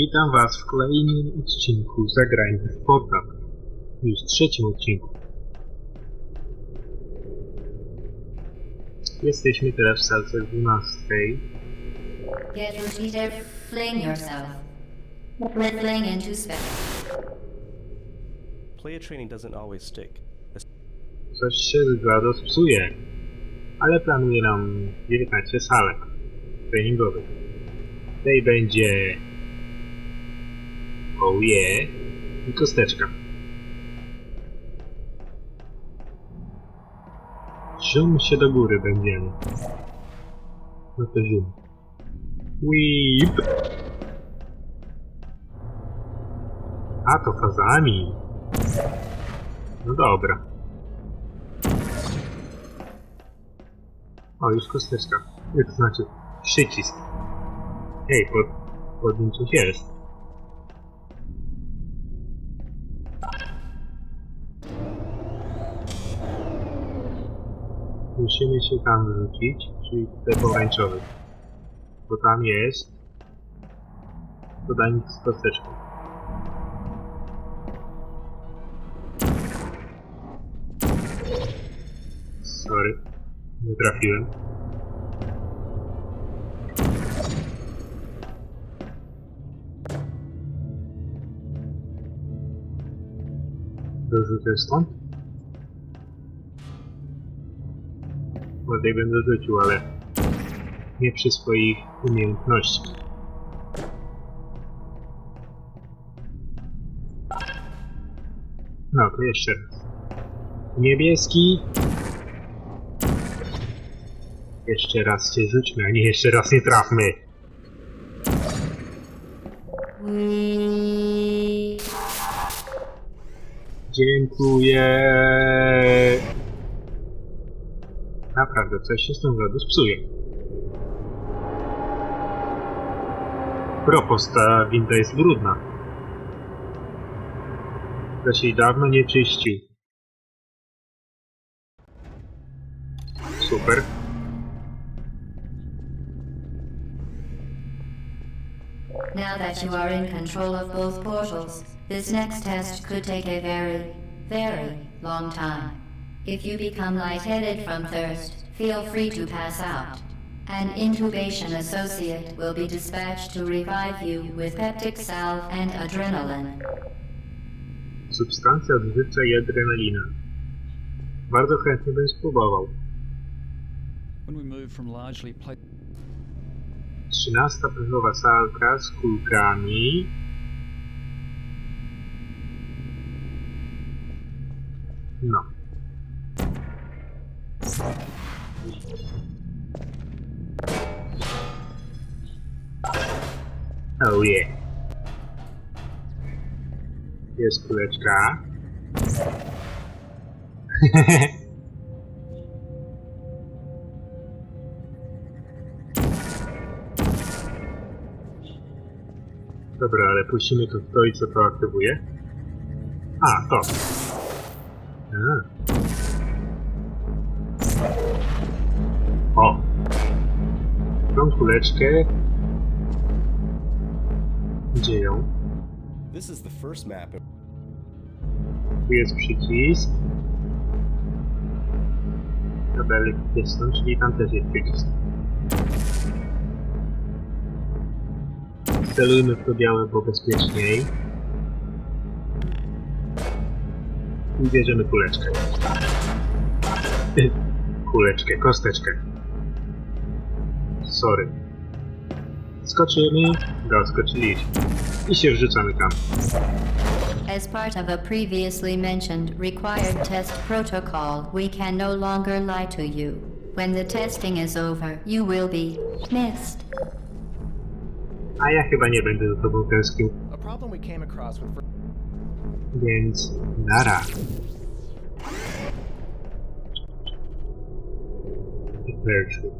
Witam Was w kolejnym odcinku Zagrajmy w Portal. Już trzecim odcinku. Jesteśmy teraz w salce 12. Get repeated, fling yourself. Fling into space. Player training doesn't always stick. Coś się z GLaDOS psuje, ale planuje nam 19 salek treningowych. W tej będzie oje i kosteczka. Zium się do góry będziemy. No to zium. Whip! A to fazami. No dobra. O, już kosteczka. Jak to znaczy? Przycisk. Hej, pod, pod nim coś jest. Musimy się tam wrzucić, czyli te pomarańczowy. Bo tam jest podajnik z kosteczką. Sorry, nie trafiłem. Dorzucę stąd? Ładnie będę rzucił, ale nie przy swoich umiejętnościach. No, to jeszcze raz. Niebieski. Jeszcze raz cię rzućmy, a nie jeszcze raz nie trafmy. Dziękuję. Naprawdę, coś się z tą wodą psuje. Propos, ta winda jest brudna. Ktoś jej dawno nie czyścił. Super. Now that you are in control of both portals, this next test could take a very, very long time. If you become lightheaded from thirst, feel free to pass out. An intubation associate will be dispatched to revive you with peptic salve and adrenaline. Substancja odżywcza i adrenalina. Bardzo chętnie bym spróbował. When we move from largely pla- 13 pęchowa salka z kulkami. No. Oh yeah. Jest kuleczka. Dobra, ale puścimy to w to i co to aktywuje? A, to. A. O! Tą kuleczkę. Tu jest przycisk. Kabelek jest tam, czyli tam też jest przycisk. Celujmy w to białe, bo bezpieczniej. I bierzemy kuleczkę. Kuleczkę, kosteczkę. Sorry. Skoczymy, doskoczyliśmy. I się wrzucamy tam. As part of a previously mentioned required test protocol, we can no longer lie to you. When the testing is over, you will be missed. A ja chyba nie będę za tobą tęsknił, A problem we came across with. więc nara. Weszły.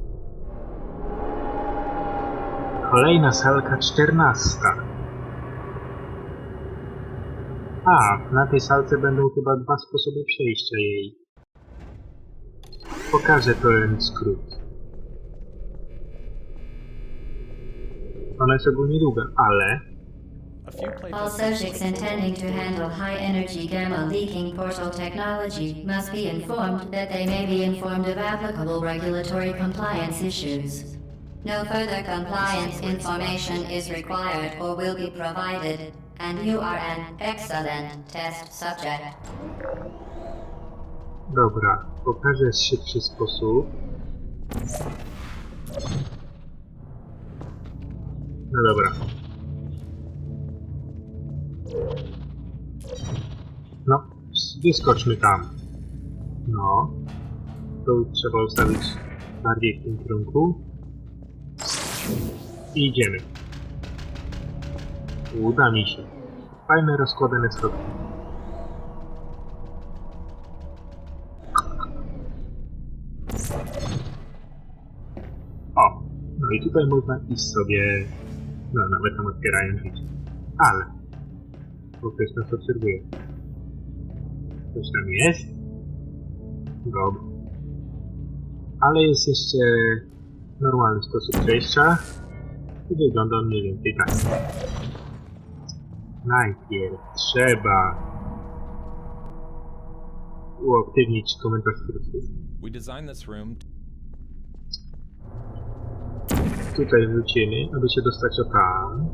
Kolejna salka czternasta. A, na tej salce będą chyba dwa sposoby przejścia jej. Pokażę pełen skrót. Ona jest ogólnie długa, ale All subjects intending to handle high energy gamma leaking portal technology must be informed that they may be informed of applicable regulatory compliance issues. No further compliance information is required or will be provided, and you are an excellent test subject. Dobra, pokażę szybszy sposób. No dobra. No, wyskoczmy tam. No. To trzeba ustawić bardziej w tym kierunku. I idziemy. Uda mi się. Fajne rozkładane schodki. O, no i tutaj można iść sobie, no nawet tam otwierają drzwi. Ale, bo ktoś nas obserwuje. Coś tam jest? Dobra. Ale jest jeszcze normalny sposób przejścia i wygląda mniej więcej tak. Najpierw trzeba uaktywnić komentarz twórców. We designed this room tutaj wrócimy, aby się dostać o tam.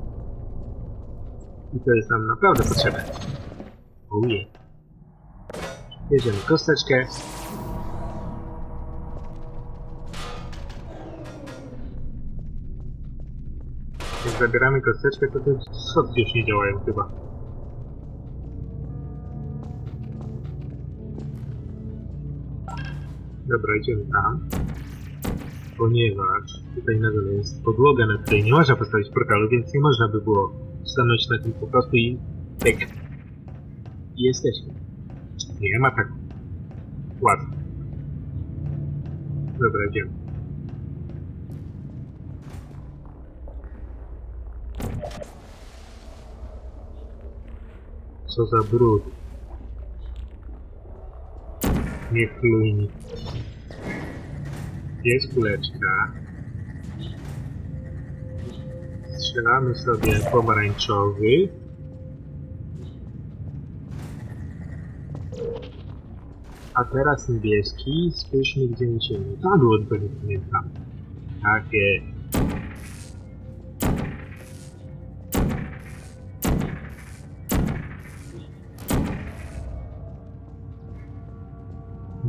I to jest nam naprawdę potrzebne. Uje. Bierzemy kosteczkę. Zabieramy kosteczkę, to te schodki już nie działają chyba. Dobra, idziemy tam ponieważ tutaj na dole jest podłoga, na której nie można postawić portalu, więc nie można by było stanąć na tym po prostu i pyk. I jesteśmy. Nie ma tak łatwo. Dobra, idziemy. Co za brud. Nie chlujni. Jest kuleczka. Strzelamy sobie pomarańczowy. A teraz niebieski. Spójrzmy gdzie lecimy. Tam było tylko nie pamiętam. Takie.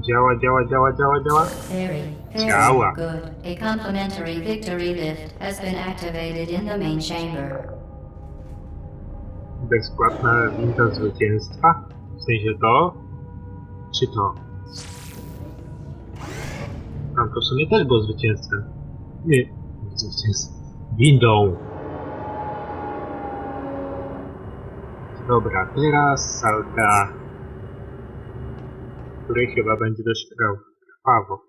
Działa, działa, działa, działa, działa. Very, very Działa. good. A complimentary victory lift has been activated in the main chamber. bezpłatna winda zwycięstwa? W sensie to? Czy to? Tam to w sumie też było zwycięstwem. Nie, zwycięstwem. Windą. Dobra, teraz salka, której chyba będzie dość krw- krwawo.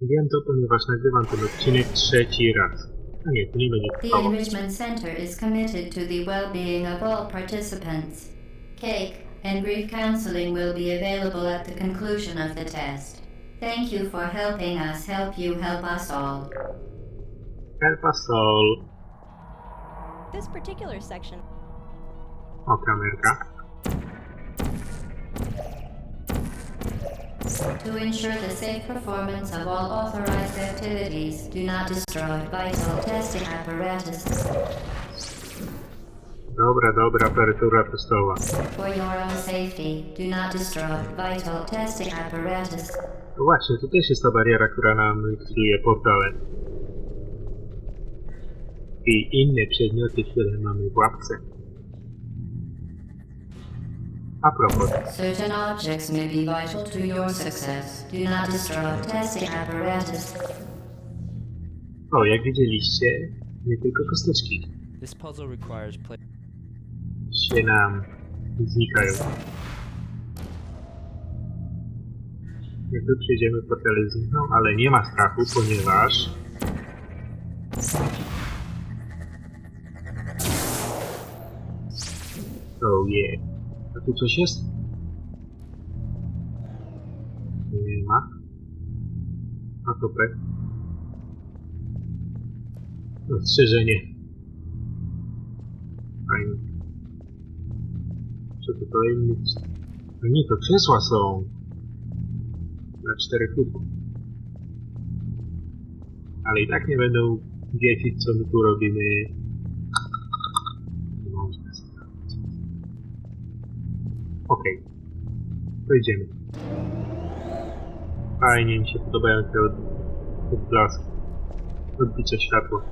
Wiem to, ponieważ nagrywam ten odcinek trzeci raz. A nie, to nie będzie The. Enrichment Center is committed to the well-being of all participants. Cake and brief counseling will be available at the conclusion of the test. Thank you for helping us help you help us all. Help us all. This particular section O, kamerka. To ensure the safe performance of all authorized activities, do not destroy vital testing apparatus. Dobra, dobra, apertura testowa. For your own safety, do not destroy vital testing apparatus. No właśnie, to też jest ta bariera, która nam likwiduje portale. I inne przedmioty, które mamy w łapce. A propos, Certain objects may be vital to your success. Do not destroy testing apparatus. o, jak widzieliście, nie tylko kosteczki This puzzle requires play. się nam znikają. Jak tu przejdziemy, portale znikną, ale nie ma strachu, ponieważ... Oh yeah. A tu coś jest? Nie ma. A to pek. Ostrzeżenie. fajnie. Co tu kolejny... No nie, to krzesła są. Na czterech ludków. Ale i tak nie będą wiedzieć, co my tu robimy. To idziemy. Fajnie mi się podobają te od, odblaski. Odbicia światła.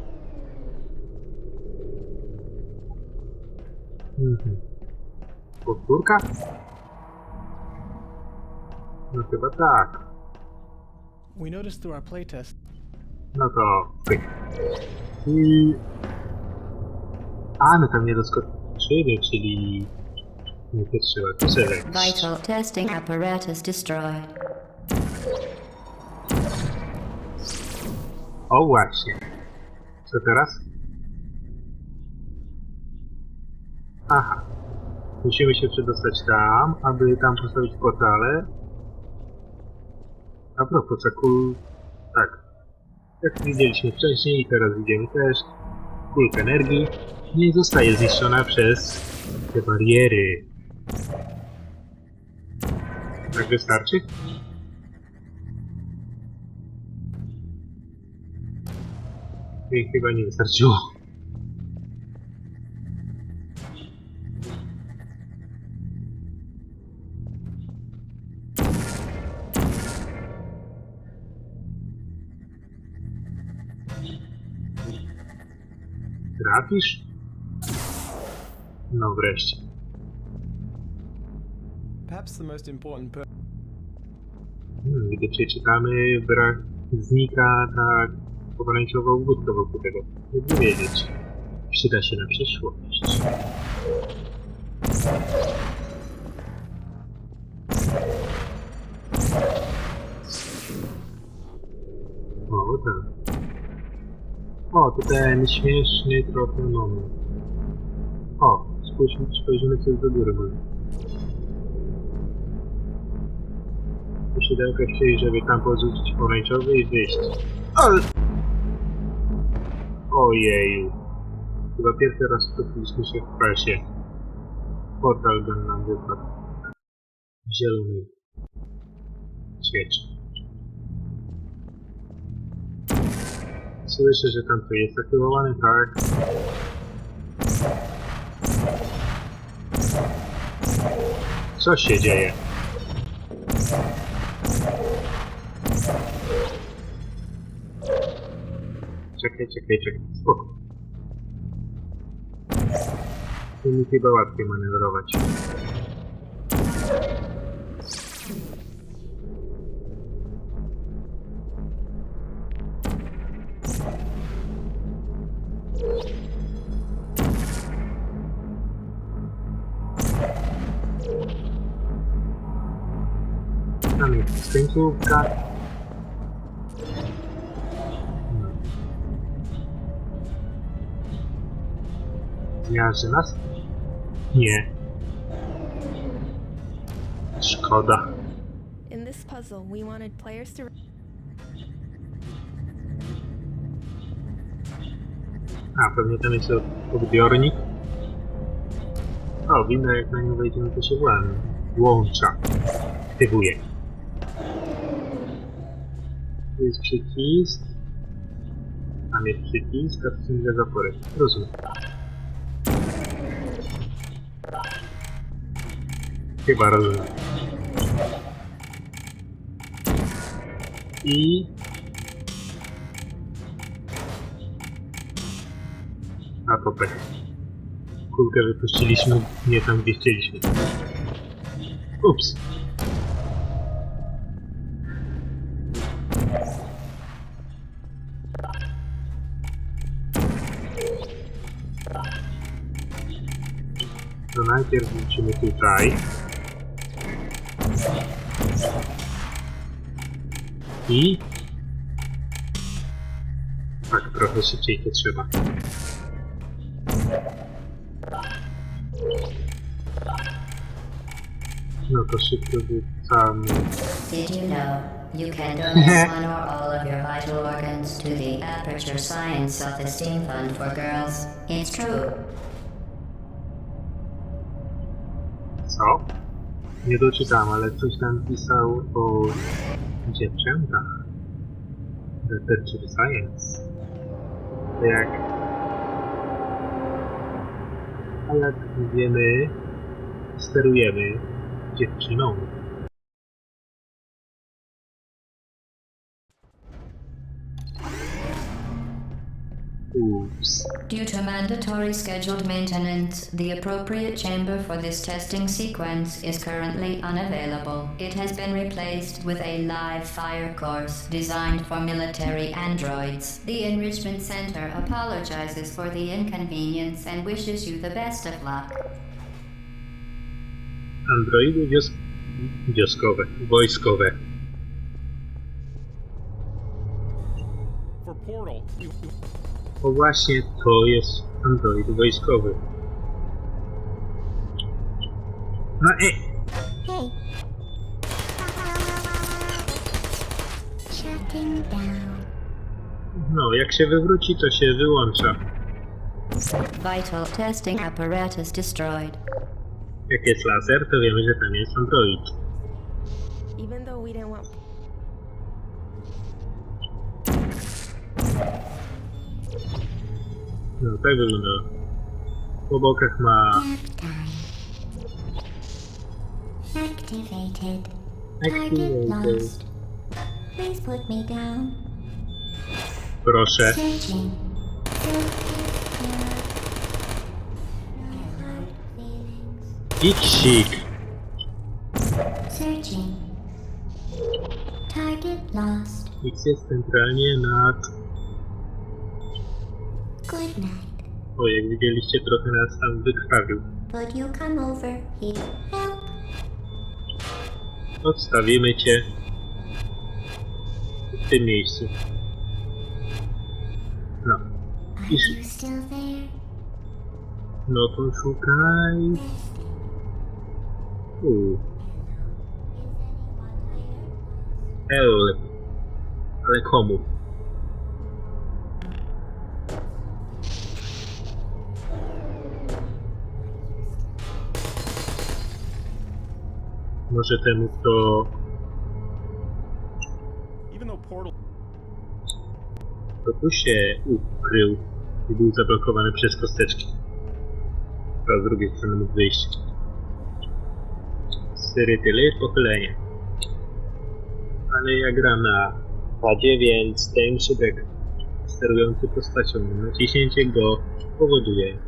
Mhm. Powtórka? No chyba tak. We noticed through our playtest No to pyk. I... A, my tam nie doskoczymy, czyli... Nie sobie. Vital testing apparatus destroyed. O właśnie. Co teraz? Aha. Musimy się przedostać tam, aby tam postawić portale. A propos, Sakul... Tak. Jak widzieliśmy wcześniej i teraz widzimy też, kulka energii nie zostaje zniszczona przez te bariery. Tak wystarczy? Jej chyba nie wystarczyło. Trafisz? No wreszcie. Perhaps the most important per- Hmm, gdy przeczytamy, brak znika ta pomarańczowa ubudka wokół tego. Jakby wiedzieć. Przyda się na przyszłość. O, tak. O, to ten śmieszny trochę moment. O, spójrzmy, spojrzymy coś do góry może. Posiadełkę chcieli, żeby tam porzucić pomarańczowy i wyjść. Ale... Ojeju. Chyba pierwszy raz spotkaliśmy się w prasie. Portal ten nam wypadł. Zielony. Świecz. Słyszę, że tam to jest aktywowany, tak? Co się dzieje? Czekaj, czekaj, czekaj. Spoko. Tu mi chyba łatwiej manewrować. Tam jest skońcówka. Zmiarzy nas? Nie. Szkoda. In this puzzle, we wanted players to. A, pewnie tam jest od- odbiornik. O, winda jak na nią wejdziemy to się włą- włącza. Aktywuje. Tu jest przycisk. Tam jest przycisk, a tu są dwie zapory. Rozumiem. Chyba rozumiem. I... A to tak. Kulkę wypuściliśmy nie tam, gdzie chcieliśmy. Ups. To najpierw wrócimy tutaj. I... Tak, trochę szybciej to trzeba. No to szybko wrzucamy. Did you know you can donate one or all of your vital organs to the Aperture Science Self Esteem Fund for Girls? It's true. Nie doczytałem, ale coś tam pisał o dziewczętach. Researcher Science. To jak... A jak wiemy, sterujemy dziewczyną. Due to mandatory scheduled maintenance, the appropriate chamber for this testing sequence is currently unavailable. It has been replaced with a live fire course designed for military androids. The Enrichment Center apologizes for the inconvenience and wishes you the best of luck. Androidy wios... wioskowe, wojskowe. For Portal, we, O właśnie, to jest android wojskowy. No i... Hey. Shutting down. No, jak się wywróci, to się wyłącza. Vital testing apparatus destroyed. Jak jest laser, to wiemy, że tam jest android. Even though we didn't want No, tak wygląda. Po bokach ma. Activated. Activated. lost. Please put me down. Proszę. Iksik. Searching. Target lost. X jest centralnie nad... Night. O, jak widzieliście, trochę nas tam wykrwawił. Would you come over here? Help. Odstawimy cię w tym miejscu. No. Are Iż- you still there? No to szukaj. U. L. Ale komu? Może temu, kto, kto tu się ukrył i był zablokowany przez kosteczki. A z drugiej strony mógł wyjść. Syry tyle pochylenie. Ale ja gram na padzie, więc ten szybek sterujący postacią, naciśnięcie go powoduje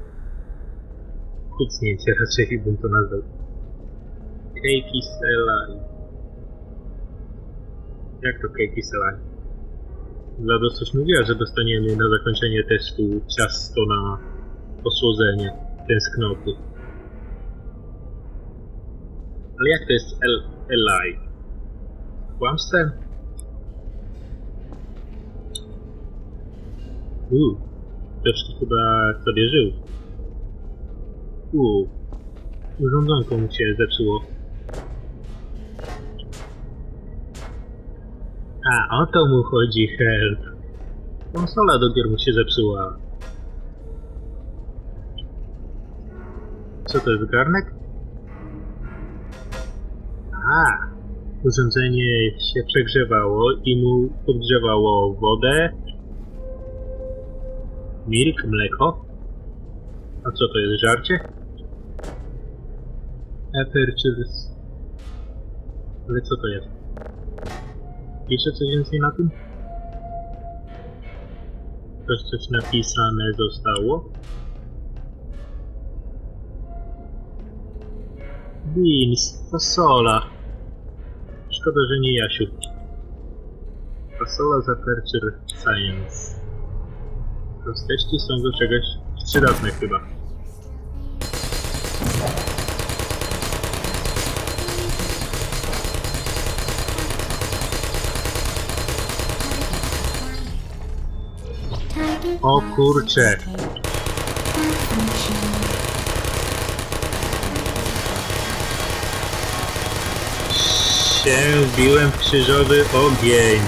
kucnięcie, raczej bym to nazwał. Keiki Selai. Jak to Keiki Selai? Lados coś mówiła, że dostaniemy na zakończenie testu ciasto na posłodzenie tęsknoty. Ale jak to jest L Eli? Kłamstwem? Uuu, ktoś chyba sobie żył. Uuu, urządzonko mu się zepsuło. A, o to mu chodzi, help. Konsola do gier mu się zepsuła. Co to jest, garnek? A, urządzenie się przegrzewało i mu podgrzewało wodę, milk, mleko. A co to jest, żarcie? Apertures. Ale co to jest? Pisze coś więcej na tym? Też coś napisane zostało? Beans, fasola. Szkoda, że nie Jasiu. Fasola z Aperture Science. Kosteczki są do czegoś przydatne chyba. O kurcze. Się wbiłem w krzyżowy ogień.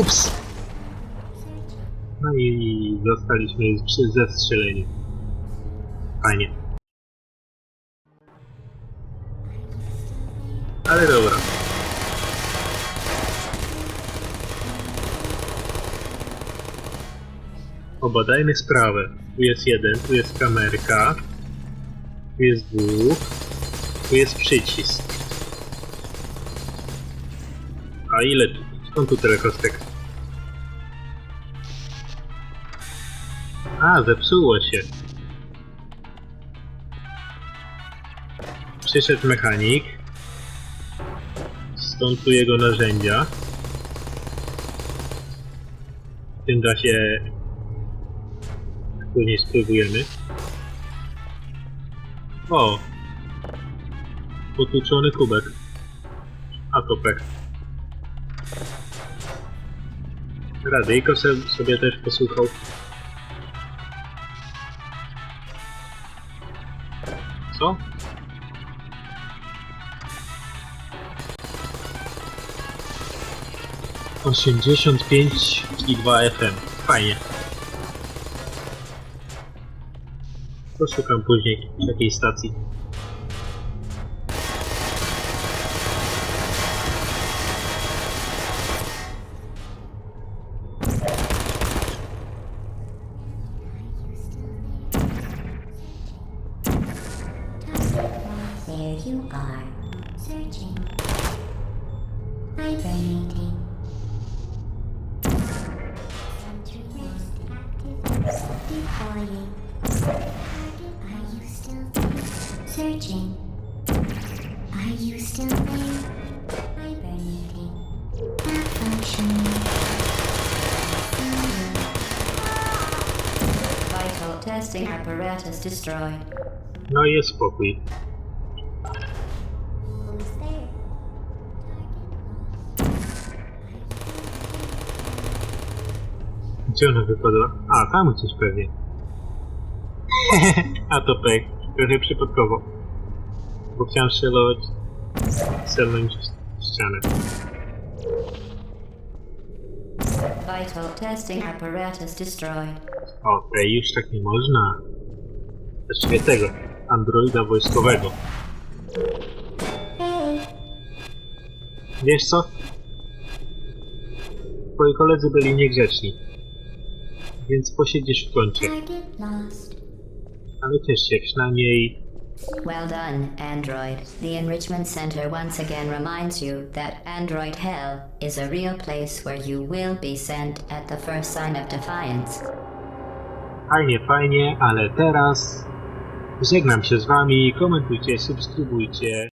Ups! No i zostaliśmy przy zestrzeleniu. Fajnie. Ale dobra. Obadajmy sprawę. Tu jest jeden, tu jest kamerka, tu jest dwóch, tu jest przycisk. A ile tu? Skąd tu tyle kostek? A, zepsuło się. Przyszedł mechanik. Stąd tu jego narzędzia. W tym da się później spróbujemy. O! Potłuczony kubek. A to pech. Radyjko sobie też posłuchał. 85 i 2 FM. Fajnie. Poszukam później takiej stacji. There you are, searching, vibrating. Active. Are you still? Searching. Are you still there? Hibernating. Malfunctioning. Vital testing apparatus destroyed. No jest spokój. Gdzie ona wypadła? A, tam gdzieś pewnie. A to pech. Trochę przypadkowo. Bo chciałem strzelować... Strzelnąć w ścianę. Vital testing apparatus destroyed. Okej, już tak nie można. Właściwie tego. Androida wojskowego. Wiesz co? Twoi koledzy byli niegrzeczni. Więc posiedzisz w kącie. Ale ciesz się, przynajmniej Well done, Android. The Enrichment Center once again reminds you that Android Hell is a real place where you will be sent at the first sign of defiance. fajnie, fajnie, ale teraz żegnam się z wami. Komentujcie, subskrybujcie.